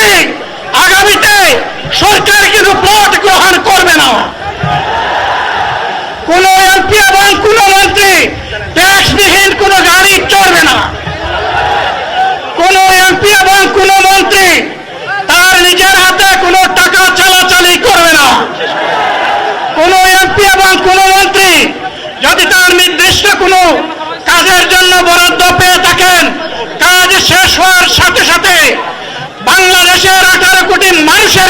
মন্ত্রী আগামীতে সরকার কিন্তু ভোট গ্রহণ করবে না। কোন এমপি এবং কোন মন্ত্রী ট্যাক্সবিহীন কোনো গাড়ি চড়বে না। কোন এমপি এবং কোন মন্ত্রী তার নিজের হাতে কোনো টাকা চালাচালি করবে না। কোন এমপি এবং কোন মন্ত্রী যদি তার নির্দিষ্ট কোনো কাজের জন্য বরাদ্দ পেয়ে থাকেন কাজ শেষ হওয়ার সাথে সাথে বাংলাদেশের আঠারো কোটি মানুষের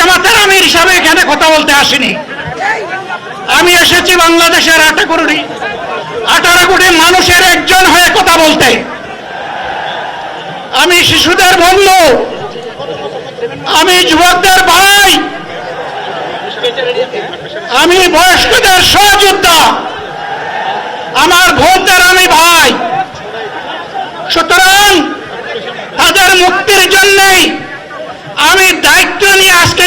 জামাতের আমির হিসাবে এখানে কথা বলতে আসিনি। আমি এসেছি বাংলাদেশের আটা কোটি আঠারো কোটি মানুষের একজন হয়ে কথা বলতে। আমি শিশুদের বন্ধু। আমি যুবকদের ভাই। আমি বয়স্কদের সহযোদ্ধা। আমার ভোটদের আমি ভাই সুতরাং তাদের মুক্তির জন্যই আমি দায়িত্ব নিয়ে আজকে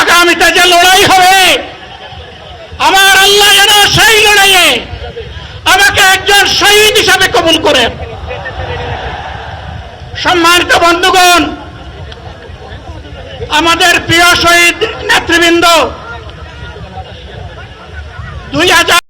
আগামীতে যে লড়াই হবে, আমার আল্লাহ যেন সেই লড়াইয়ে আমাকে একজন শহীদ হিসাবে কবুল করে সম্মানিত বন্ধুগণ, আমাদের প্রিয় শহীদ নেতৃবৃন্দ, দুই হাজার